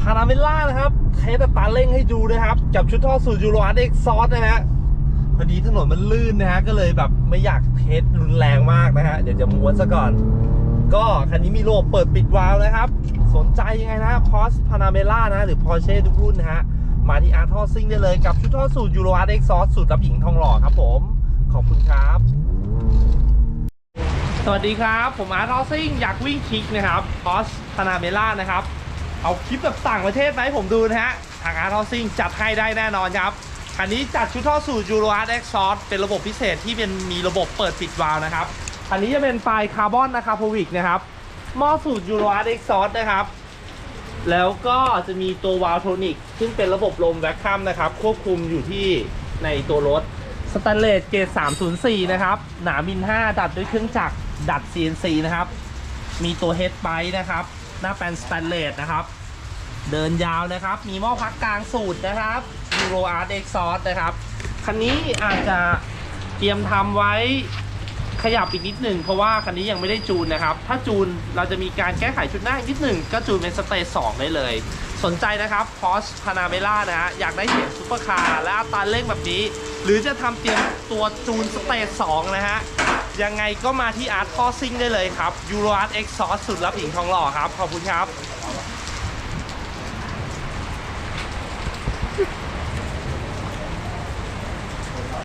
พาราเมล่านะครับเทสตราเร่งให้ดูนะครับกับชุดท่อสูตรยูโรอาร์เอ็กซอสนะฮะพอดีถนนมันลื่นนะฮะก็เลยแบบไม่อยากเทสรุนแรงมากนะฮะเดี๋ยวจะม้วนซะก่อน ก็คันนี้มีระบบเปิดปิดวาล์วนะครับ สนใจยังไงนะพอสพานาเมล่านะหรือ Porsche ทุกรุ่นนะฮะมาที่อาร์ทอซิงได้เลยกับชุดท่อสูตรยูโรอาร์เอ็กซอสสูตรรับหญิงทองหล่อครับผม ขอบคุณครับ สวัสดีครับ ผมอาร์ทอซิงอยากวิ่งคลิกนะครับพอสพานาเมล่านะครับ เอาคลิปแบบต่างประเทศมาให้ผมดูนะฮะ ทางอาร์ทอซิงจัดให้ได้แน่นอนครับคันนี้จัดชุดท่อสูตรยูโรอาร์เอ็กซ์ซอสเป็นระบบพิเศษที่เป็นมีระบบเปิดปิดวาล์วนะครับอันนี้จะเป็นไฟคาร์บอนนะครับพวิกนะครับหม้อสูตรยูโรอาร์เอ็กซ์ซอสนะครับ แล้วก็จะมีตัววาล์วโทนิกซึ่งเป็นระบบลมแวคคัมนะครับ ควบคุมอยู่ที่ในตัวรถสแตนเลสเกรด304 นะครับ หนามิน 5 ดัดด้วยเครื่องจักรดัด CNC นะครับ มีตัวเฮดไบนะครับ หน้าแปนสแตนเลสนะครับ เดินยาวนะครับ มีหม้อพักกลางสูตรนะครับ Euro Art Exhaust นะครับ คันนี้อาจจะเตรียมทำไว้ขยับอีกนิดหนึ่งเพราะว่าคันนี้ยังไม่ได้จูนนะครับ ถ้าจูนเราจะมีการแก้ไขชุดหน้าอีกนิดหนึ่งก็จูนเป็นสเตจ2ได้เลย สนใจนะครับพอสพานาเ e ล่านะฮะอยากได้เสียงซุปเปอร์คาร์และอัตราเร่งแบบนี้ หรือจะทำเตรียมตัวจูนสเตจ2นะฮะ ยังไงก็มาที่อาร์ตคอซิงได้เลยครับยูโรอาร์ตเอ็กซ์ซอสุดรับหญิงทองหล่อครับ ขอบคุณครับ